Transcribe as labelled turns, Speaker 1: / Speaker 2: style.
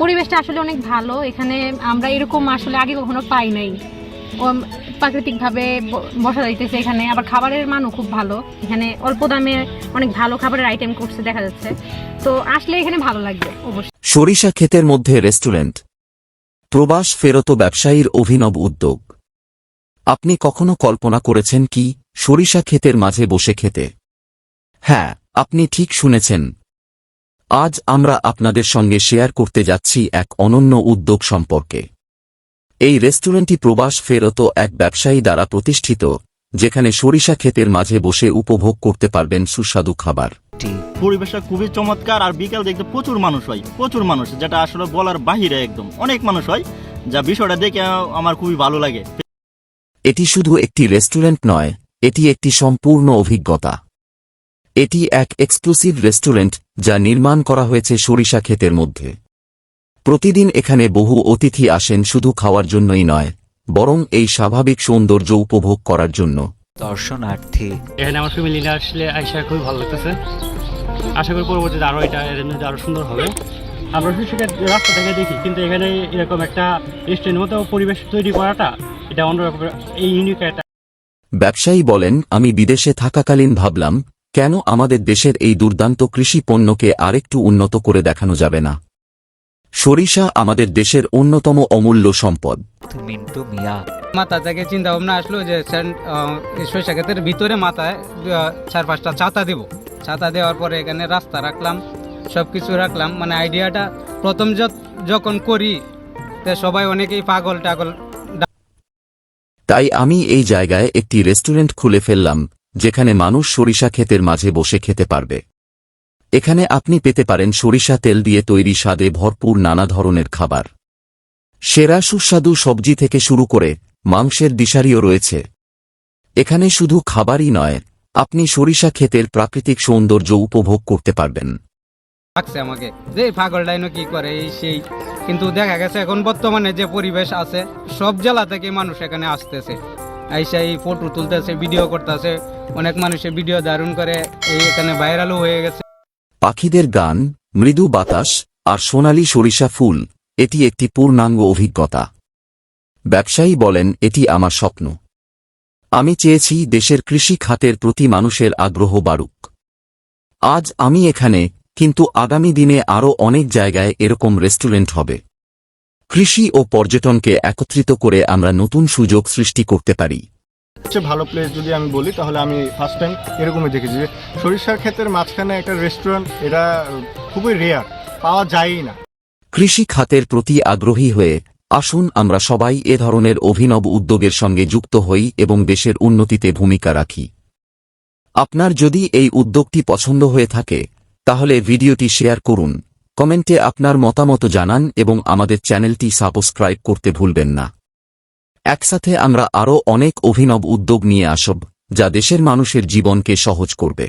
Speaker 1: পরিবেশটা আসলে অনেক ভালো। এখানে আমরা এরকম আসলে আগে কখনো পাই নাই। প্রাকৃতিকভাবে বসা যাইতেছে এখানে। আবার খাবারের মানও খুব ভালো। এখানে অল্প দামে অনেক ভালো খাবারের আইটেম করছে দেখা যাচ্ছে। তো আসলে এখানে ভালো লাগবে, অবশ্যই।
Speaker 2: সরিষা ক্ষেতের মধ্যে রেস্টুরেন্ট। প্রবাস ফেরত ব্যবসায়ীর অভিনব উদ্যোগ। আপনি কখনো কল্পনা করেছেন কি সরিষা ক্ষেতের মাঝে বসে খেতে? হ্যাঁ আপনি ঠিক শুনেছেন আজ আমরা আপনাদের সঙ্গে শেয়ার করতে যাচ্ছি এক অনন্য উদ্যোগ সম্পর্কে। এই রেস্টুরেন্টটি প্রবাস ফেরত এক ব্যবসায়ী দ্বারা প্রতিষ্ঠিত যেখানে সরিষা ক্ষেতের মাঝে বসে উপভোগ করতে পারবেন সুস্বাদু খাবার।
Speaker 3: পরিবেশটা খুবই চমৎকার আর বিকেল দেখতে প্রচুর মানুষ হয় প্রচুর মানুষ যেটা আসলে বলার বাহিরে একদম। অনেক মানুষ হয় যা বিষয়টা দেখে আমার খুবই ভালো লাগে।
Speaker 2: এটি শুধু একটি রেস্টুরেন্ট নয় এটি একটি সম্পূর্ণ অভিজ্ঞতা। এটি এক এক্সক্লুসিভ রেস্টুরেন্ট যা নির্মাণ করা হয়েছে সরিষা ক্ষেতের মধ্যে। প্রতিদিন এখানে বহু অতিথি আসেন শুধু খাওয়ার জন্যই নয় বরং এই স্বাভাবিক সৌন্দর্য উপভোগ করার জন্য।
Speaker 4: দর্শনার্থী।
Speaker 5: এখানে আমার ফ্যামিলি নিয়ে আসলে আইসা খুবই ভালো লাগতেছে। আশা করি পরবর্তীতে আরও এটা এর আরও সুন্দর হবে। আমরা শিশুকে রাস্তা থেকে দেখি কিন্তু এখানে এরকম একটা রেস্টুরেন্টের মতো পরিবেশ তৈরি করাটা এটা অন্য এই ইউনিক একটা
Speaker 2: ব্যবসায়ী বলেন আমি বিদেশে থাকাকালীন ভাবলাম কেন আমাদের দেশের এই দুর্দান্ত কৃষি পণ্যকে আরেকটু উন্নত করে দেখানো যাবে না? সরিষা আমাদের দেশের অন্যতম অমূল্য সম্পদ।
Speaker 4: মিন্টু মিয়া।
Speaker 6: মাথা থেকে চিন্তা ভাবনা আসলো যে সরিষা ক্ষেতের ভিতরে মাথায় চার পাঁচটা ছাতা দেব। ছাতা দেওয়ার পরে এখানে রাস্তা রাখলাম সব কিছু রাখলাম। মানে আইডিয়াটা প্রথম যখন করি তো সবাই অনেকেই পাগল টাগল
Speaker 2: তাই আমি এই জায়গায় একটি রেস্টুরেন্ট খুলে ফেললাম। যেখানে মানুষ সরিষা ক্ষেতের মাঝে বসে খেতে পারবে। এখানে আপনি পেতে পারেন সরিষা তেল দিয়ে তৈরি স্বাদে ভরপুর নানা ধরনের খাবার। সেরা সুস্বাদু সবজি থেকে শুরু করে মাংসের দিশারিও রয়েছে। এখানে শুধু খাবারই নয়, আপনি সরিষা ক্ষেতের প্রাকৃতিক সৌন্দর্য উপভোগ করতে পারবেন।
Speaker 6: কিন্তু দেখা গেছে এখন বর্তমানে যে পরিবেশ আছে, সব জেলা থেকে মানুষ এখানে আসতেছে। আইসা এই ফটো তুলতেছে ভিডিও করতেছে। অনেক মানুষের ভিডিও দারুণ করে, এই এখানে ভাইরালও হয়ে গেছে।
Speaker 2: পাখিদের গান, মৃদু বাতাস আর সোনালি সরিষা ফুল, এটি একটি পূর্ণাঙ্গ অভিজ্ঞতা। ব্যবসায়ী বলেন, এটি আমার স্বপ্ন। আমি চেয়েছি দেশের কৃষি খাতের প্রতি মানুষের আগ্রহ বাড়ুক। আজ আমি এখানে, কিন্তু আগামী দিনে আরও অনেক জায়গায় এরকম রেস্টুরেন্ট হবে। কৃষি ও পর্যটনকে একত্রিত করে আমরা নতুন সুযোগ সৃষ্টি করতে পারি।
Speaker 7: সবচেয়ে ভালো প্লেস যদি আমি বলি তাহলে আমি ফার্স্ট টাইম এরকমই দেখেছি যে সরিষার ক্ষেতের মাঝখানে একটা রেস্টুরেন্ট এটা খুবই রেয়ার পাওয়া যায়ই না।
Speaker 2: কৃষি খাতের প্রতি আগ্রহী হয়ে আসুন আমরা সবাই এ ধরনের অভিনব উদ্যোগের সঙ্গে যুক্ত হই এবং দেশের উন্নতিতে ভূমিকা রাখি। আপনার যদি এই উদ্যোগটি পছন্দ হয়ে থাকে তাহলে ভিডিওটি শেয়ার করুন। কমেন্টে আপনার মতামত জানান এবং আমাদের চ্যানেলটি সাবস্ক্রাইব করতে ভুলবেন না। একসাথে আমরা আরও অনেক অভিনব উদ্যোগ নিয়ে আসব, যা দেশের মানুষের জীবনকে সহজ করবে।